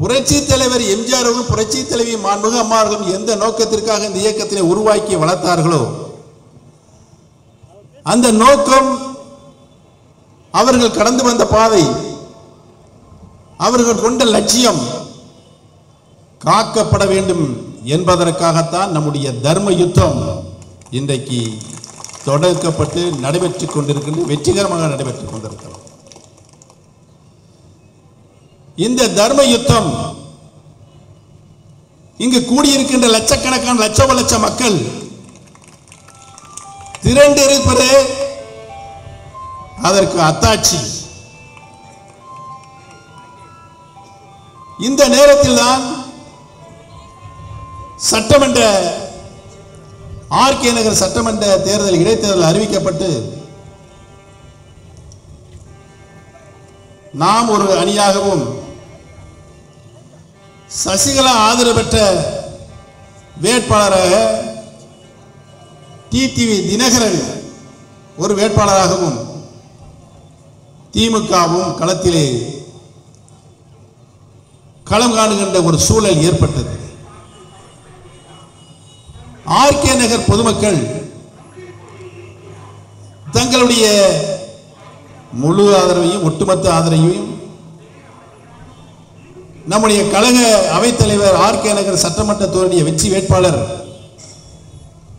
புரட்சி தலைவர் எம்ஜிஆர் அவர்களும் புரட்சி தலைவி மாண்புக அம்மார்களும் எந்த நோக்கத்திற்காக இந்த இயக்கத்தினை உருவாக்கி வளர்த்தார்களோ அந்த நோக்கம் அவர்கள் கடந்து வந்த பாதை அவர்கள் கொண்ட லட்சியம் காக்கப்பட வேண்டும் என்பதற்காகத்தான் நம்முடைய தர்ம யுத்தம் இன்றைக்கு தொடக்கப்பட்டு நடைபெற்றுக் கொண்டிருக்கின்ற வெற்றிகரமாக நடைபெற்றுக் கொண்டிருக்கிறோம் இந்த தர்ம யுத்தம் இங்கு கூடியிருக்கின்ற லட்சக்கணக்கான லட்சம் லட்ச மக்கள் திரண்டிருப்பது அதற்கு அத்தாட்சி. இந்த நேரத்தில் தான் சட்டமன்ற ஆர்கே நகர் சட்டமன்ற தேர்தல் இடைத்தேர்தல் அறிவிக்கப்பட்டு நாம் ஒரு அணியாகவும் சசிகலா ஆதரவு பெற்ற வேட்பாளராக டிடிவி தினகரன் ஒரு வேட்பாளராகவும் திமுகவும் களத்திலே களம் காணுகின்ற ஒரு சூழல் ஏற்பட்டது. ஆர்கே நகர் பொதுமக்கள் தங்களுடைய முழு ஆதரவையும் ஒட்டுமொத்த ஆதரவையும் நம்முடைய கழக அவைத்தலைவர் ஆர்கே நகர் சட்டமன்ற தொகுதிய வெற்றி வேட்பாளர்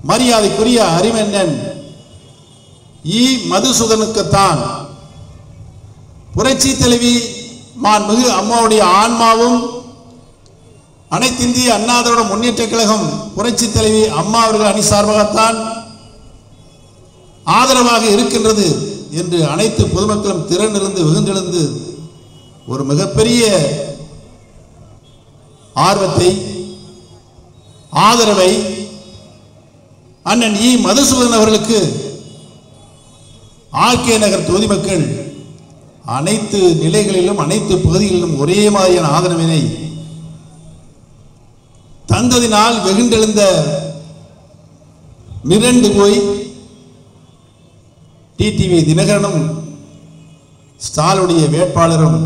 மரியாதைக்குரிய அறிவண்ணன் இ. மதுசூதனுக்குத்தான் புரட்சி தலைவி மாண்புமிகு அம்மாவுடைய ஆன்மாவும் அனைத்திந்திய அண்ணா திராவிட முன்னேற்ற கழகம் புரட்சி தலைவி அம்மா அவர்கள் அணி சார்பாகத்தான் ஆதரவாக இருக்கின்றது என்று அனைத்து பொதுமக்களும் திறனிருந்து வெகுண்டெழுந்து ஒரு மிகப்பெரிய ஆர்வத்தை ஆதரவை அண்ணன் இ. மதுசூதன் அவர்களுக்கு ஆர்கே நகர் தொகுதி மக்கள் அனைத்து நிலைகளிலும் அனைத்து பகுதிகளிலும் ஒரே மாதிரியான ஆதரவினை தந்ததினால் வெகுண்டெழுந்த மிரண்டு போய் டிடிவி தினகரனும் ஸ்டாலுடைய வேட்பாளரும்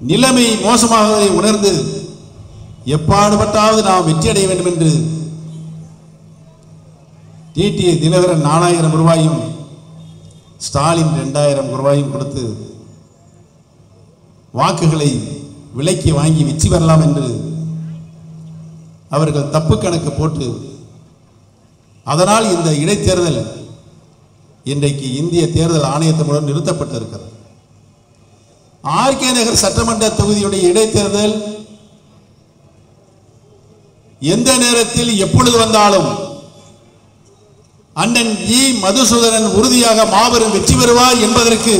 நிலைமை மோசமாவதை உணர்ந்து எப்பாடுபட்டாவது நாம் வெற்றி அடைய வேண்டும் என்று டிடி தினகரன் நாலாயிரம் ரூபாயும் ஸ்டாலின் ரெண்டாயிரம் ரூபாயும் கொடுத்து வாக்குகளை விலைக்கு வாங்கி வெற்றி பெறலாம் என்று அவர்கள் தப்பு கணக்கு போட்டு அதனால் இந்த இடைத்தேர்தல் இன்றைக்கு இந்திய தேர்தல் ஆணையத்தினுடன் நிறுத்தப்பட்டிருக்கிறது. ஆர்கே நகர் சட்டமன்ற தொகுதியுடைய இடைத்தேர்தல் எந்த நேரத்தில் எப்பொழுது வந்தாலும் அண்ணன் இ மதுசூதனன் உறுதியாக மாபெரும் வெற்றி பெறுவார் என்பதற்கு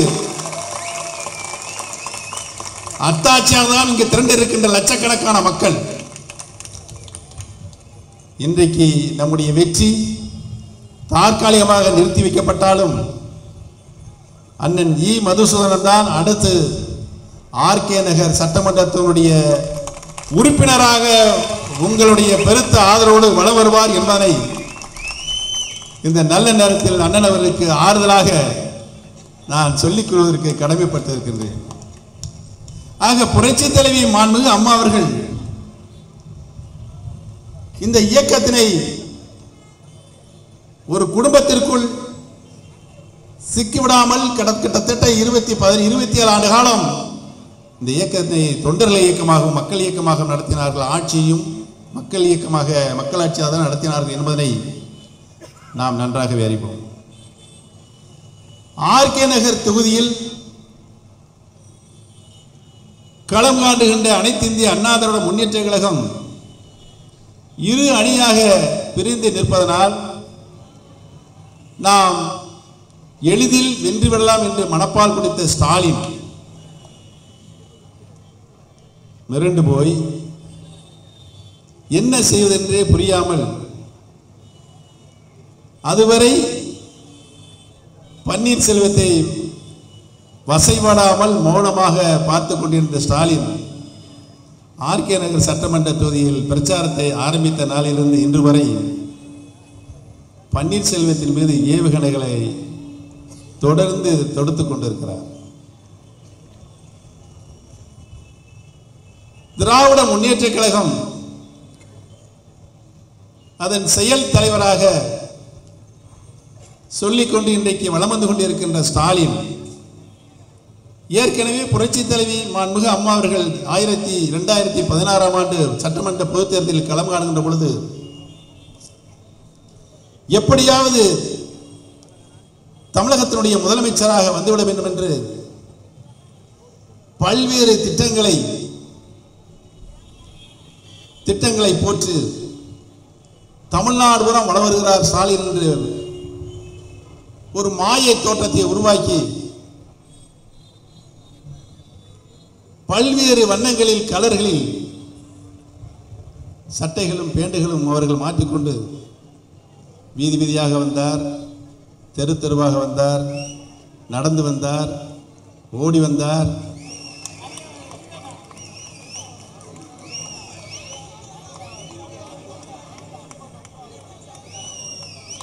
அத்தாட்சியாக தான் இங்கு திரண்டு இருக்கின்ற லட்சக்கணக்கான மக்கள். இன்றைக்கு நம்முடைய வெற்றி தற்காலிகமாக நிறுத்தி வைக்கப்பட்டாலும் அண்ணன் இ மதுசூதனன் தான் அடுத்து ஆர்கே நகர் சட்டமன்றத்தினுடைய உறுப்பினராக உங்களுடைய பெருத்த ஆதரவோடு வளம் வருவார் என்பதனை இந்த நல்ல நேரத்தில் அண்ணன் அவர்களுக்கு ஆறுதலாக நான் சொல்லிக் கொள்வதற்கு கடமைப்பட்டிருக்கின்றேன். ஆக புரட்சி தலைவி மாண்புமிகு அம்மா அவர்கள் இந்த இயக்கத்தினை ஒரு குடும்பத்திற்குள் சிக்கிவிடாமல் கிட்டத்தட்ட இருபத்தி பதி இருபத்தி ஏழு ஆண்டு காலம் இந்த இயக்கத்தை தொண்டர்கள் இயக்கமாகவும் மக்கள் இயக்கமாகவும் நடத்தினார்கள். ஆட்சியும் மக்கள் இயக்கமாக மக்களாட்சியாக தான் நடத்தினார்கள் என்பதனை நாம் நன்றாகவே அறிவோம். ஆர்கே நகர் தொகுதியில் களம் காண்டுகின்ற அனைத்து இந்திய அண்ணாதரோட முன்னேற்ற கழகம் இரு அணியாக பிரிந்து நிற்பதனால் நாம் எளிதில் வென்றுவிடலாம் என்று மனப்பால் கொடுத்த ஸ்டாலின் மிரண்டு போய் என்ன செய்வதென்றே புரியாமல் அதுவரை பன்னீர்செல்வத்தை வசைபடாமல் மௌனமாக பார்த்து கொண்டிருந்த ஸ்டாலின் ஆர்கே நகர் சட்டமன்ற தொகுதியில் பிரச்சாரத்தை ஆரம்பித்த நாளிலிருந்து இன்று வரை பன்னீர்செல்வத்தின் மீது ஏவுகணைகளை தொடர்ந்து தொடுத்து கொண்டிருக்கிறார். திராவிட முன்னேற்ற கழகம் அதன் செயல் தலைவராக சொல்லிக்கொண்டு இன்றைக்கு வலம் வந்து கொண்டிருக்கின்ற ஸ்டாலின் ஏற்கனவே புரட்சி தலைவி மாண்புமிகு அம்மா அவர்கள் ஆயிரத்தி ரெண்டாயிரத்தி பதினாறாம் ஆண்டு சட்டமன்ற பொதுத் தேர்தலில் களம் காணுகின்ற பொழுது எப்படியாவது தமிழகத்தினுடைய முதலமைச்சராக வந்துவிட வேண்டும் என்று பல்வேறு திட்டங்களை திட்டங்களை போற்று தமிழ்நாடு புறம் வளம் வருகிறார் ஸ்டாலின் என்று ஒரு மாய தோற்றத்தை உருவாக்கி பல்வேறு வண்ணங்களில் கலர்களில் சட்டைகளும் பேண்டுகளும் அவர்கள் மாற்றிக்கொண்டு வீதி வீதியாக வந்தார் தெரு தெருவாக வந்தார் நடந்து வந்தார் ஓடி வந்தார்.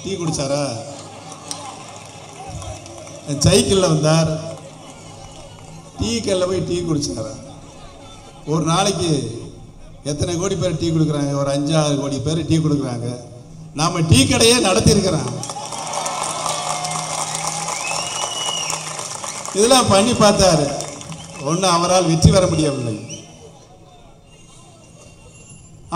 டீ குடிச்சாரா? சைக்கிளில் வந்தார். டீ கல்ல போய் டீ குடிச்சாரா? ஒரு நாளைக்கு எத்தனை கோடி பேர் டீ கொடுக்குறாங்க? ஒரு அஞ்சாறு கோடி பேர் டீ கொடுக்குறாங்க. நாம டீ கடையே நடத்தியிருக்கிறோம். இதெல்லாம் பண்ணி பார்த்தாரு. ஒன்றும் அவரால் வெற்றி பெற முடியவில்லை.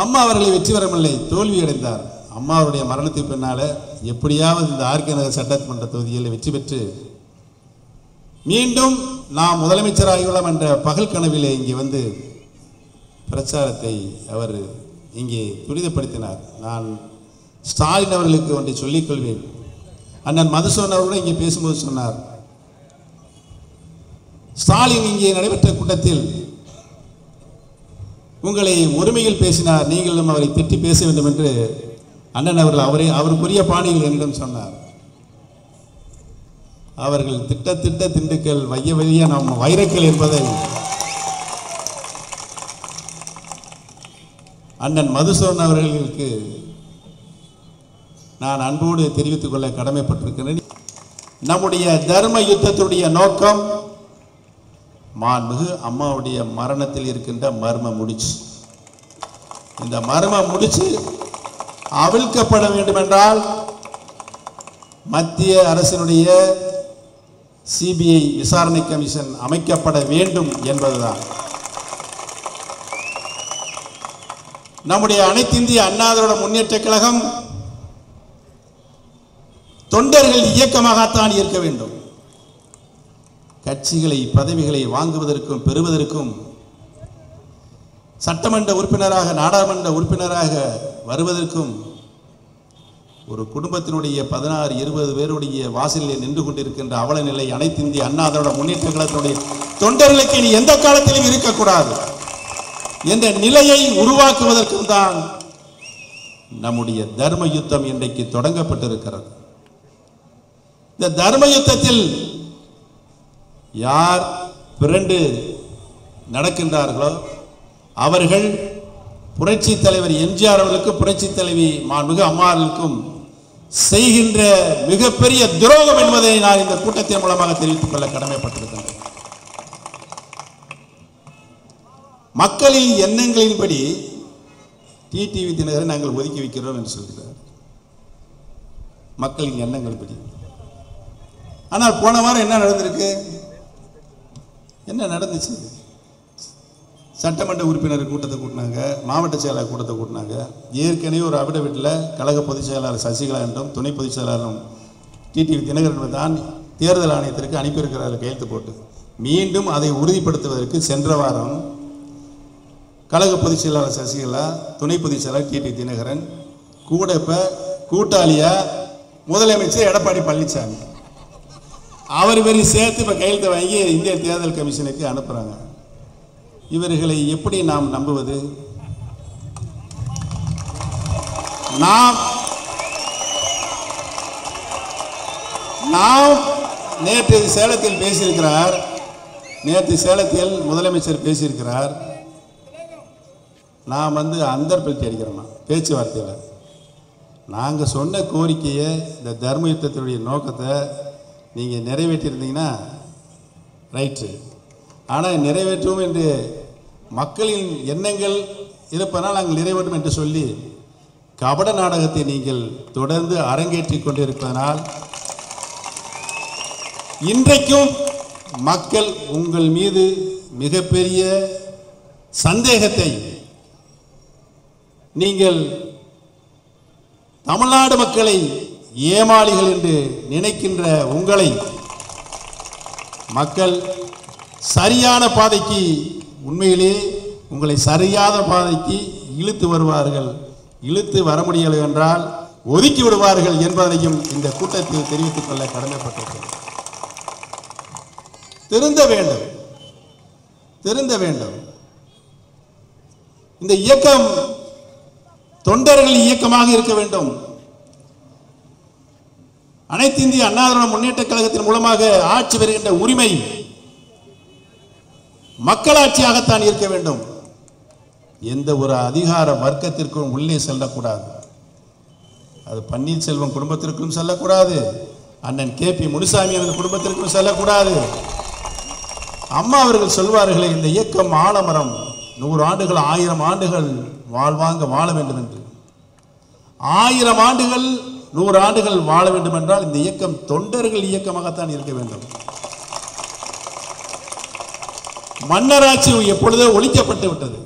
அம்மா அவர்களை வெற்றி பெறவில்லை தோல்வி அடைந்தார் அம்மாவுடைய மரணத்துக்கு பின்னால் எப்படியாவது இந்த ஆர்கே நகர் சட்டமன்ற தொகுதியில் வெற்றி பெற்று மீண்டும் நாம் முதலமைச்சராகிவிடலாம் என்ற பகல் கனவிலே இங்கே வந்து பிரச்சாரத்தை அவர் இங்கே துரிதப்படுத்தினார். நான் ஸ்டாலின் அவர்களுக்கு ஒன்றை சொல்லிக் கொள்வேன். அண்ணன் மதுசோன் அவர்களும் இங்கே பேசும்போது சொன்னார் ஸ்டாலின் இங்கே நடைபெற்ற கூட்டத்தில் உங்களை ஒருமையில் பேசினார் நீங்களும் அவரை திட்டி பேச வேண்டும் என்று அண்ணன் அவர்கள் அவரே அவருக்குரிய பாணியில் என்னிடம் சொன்னார். அவர்கள் திட்டத்திட்ட திண்டுக்கல் வைய வழிய நாம் வைரக்கல் என்பதை அண்ணன் மதுசோன் அவர்களுக்கு நான் அன்போடு தெரிவித்துக் கொள்ள கடமைப்பட்டிருக்கிறேன். நம்முடைய தர்ம யுத்தத்துடைய நோக்கம் மாண்புகு அம்மாவுடைய மரணத்தில் இருக்கின்ற மர்ம முடிச்சு. இந்த மர்ம முடிச்சு அவிழ்க்கப்பட வேண்டுமென்றால் மத்திய அரசினுடைய சிபிஐ விசாரணை கமிஷன் அமைக்கப்பட வேண்டும் என்பதுதான். நம்முடைய அனைத்திந்திய அண்ணா முன்னேற்ற கழகம் தொண்டர்கள் இயக்கமாகத்தான் இருக்க வேண்டும். கட்சிகளை பதவிகளை வாங்குவதற்கும் பெறுவதற்கும் சட்டமன்ற உறுப்பினராக நாடாளுமன்ற உறுப்பினராக வருவதற்கும் ஒரு குடும்பத்தினுடைய பதினாறு இருபது பேருடைய வாசலில் நின்று கொண்டிருக்கின்ற அவல நிலை அனைத்து இந்திய அண்ணா திராவிட முன்னேற்ற கழகத்தினுடைய தொண்டர்களுக்கு இனி எந்த காலத்திலும் இருக்கக்கூடாது. என்ற நிலையை உருவாக்குவதற்கும் தான் நம்முடைய தர்ம யுத்தம் இன்றைக்கு தொடங்கப்பட்டிருக்கிறது. இந்த தர்ம யுத்தத்தில் யார் பிறண்டு நடக்கின்றார்களோ அவர்கள் புரட்சி தலைவர் எம்ஜிஆர் அவர்களுக்கும் புரட்சி தலைவி மாண்புமிகு அம்மார்களுக்கும் செய்கின்ற மிகப்பெரிய துரோகம் என்பதை நான் இந்த கூட்டத்தின் மூலமாக தெரிவித்துக் கொள்ள கடமைப்பட்டிருக்கிறேன் மக்களின் எண்ணங்களின்படி டிடிவி தினகரை நாங்கள் ஒதுக்கி வைக்கிறோம் என்று சொல்கிறார். மக்களின் எண்ணங்கள்படி ஆனால் போன வாரம் என்ன நடந்திருக்கு? என்ன நடந்துச்சு? சட்டமன்ற உறுப்பினர் கூட்டத்தை கூட்டினாங்க மாவட்ட செயலாளர் கூட்டத்தை கூட்டினாங்க. ஏற்கனவே ஒரு அபிடவிட்டில் கழக பொதுச் செயலாளர் சசிகலா என்றும் துணை பொதுச் செயலாளரும் டிடிவி தினகரன் தான் தேர்தல் ஆணையத்திற்கு அனுப்பியிருக்கிறார்கள் கையெழுத்து போட்டு. மீண்டும் அதை உறுதிப்படுத்துவதற்கு சென்ற வாரம் கழக பொதுச் செயலாளர் சசிகலா துணை பொதுச் செயலாளர் டிடி தினகரன் கூட இப்போ கூட்டாளியாக முதலமைச்சர் எடப்பாடி பழனிசாமி அவர் வரி சேர்த்து இப்போ கையெழுத்தை வாங்கி இந்திய தேர்தல் கமிஷனுக்கு அனுப்புகிறாங்க இவர்களை எப்படி நாம் நம்புவது? நாம் நாம் நேற்று சேலத்தில் பேசியிருக்கிறார். நேற்று சேலத்தில் முதலமைச்சர் பேசியிருக்கிறார். நான் வந்து அந்தர்பல்ட்டி அடிக்கிறேன்னா பேச்சுவார்த்தையில். நாங்கள் சொன்ன கோரிக்கையை இந்த தர்ம யுத்தத்தினுடைய நோக்கத்தை நீங்கள் நிறைவேற்றியிருந்தீங்கன்னா ரைட்டு. ஆனால் நிறைவேற்றுவோம் என்று மக்களின் எண்ணங்கள் இருப்பதனால் நாங்கள் நிறைவேறும் என்று சொல்லி கபட நாடகத்தை நீங்கள் தொடர்ந்து அரங்கேற்றிக் கொண்டிருப்பதனால் இன்றைக்கும் மக்கள் உங்கள் மீது மிகப்பெரிய சந்தேகத்தை நீங்கள் தமிழ்நாடு மக்களை ஏமாளிகள் என்று நினைக்கின்ற உங்களை மக்கள் சரியான பாதைக்கு உண்மையிலே உங்களை சரியாத பாதைக்கு இழுத்து வருவார்கள். இழுத்து வர முடியலை என்றால் ஒதுக்கி விடுவார்கள் என்பதனையும் இந்த கூட்டத்தில் தெரிவித்துக் கொள்ள கடமைப்பட்டிருக்கிறது திருந்த வேண்டும். திருந்த வேண்டும். இந்த இயக்கம் தொண்டர்கள் இயக்கமாக இருக்க வேண்டும். அனைத்து இந்திய அண்ணா முன்னேற்ற கழகத்தின் மூலமாக ஆட்சி வருகின்ற உரிமை மக்களாட்சியாகத்தான் இருக்க வேண்டும். எந்த ஒரு அதிகார வர்க்கத்திற்கும் உள்ளே செல்லக்கூடாது. அது பன்னீர்செல்வம் குடும்பத்திற்கும் செல்லக்கூடாது. அண்ணன் கே பி முனுசாமி அவர்கள் குடும்பத்திற்கும் செல்லக்கூடாது. அம்மா அவர்கள் சொல்வார்களே இந்த இயக்கம் ஆலமரம். நூறு ஆண்டுகள் ஆயிரம் ஆண்டுகள் வாழ்வாங்க வாழ வேண்டும் என்று ஆயிரம் ஆண்டுகள் நூறு ஆண்டுகள் வாழ வேண்டும் என்றால் இந்த இயக்கம் தொண்டர்கள் இயக்கமாகத்தான் இருக்க வேண்டும். மன்னராட்சி எப்பொழுதோ ஒழிக்கப்பட்டு விட்டது.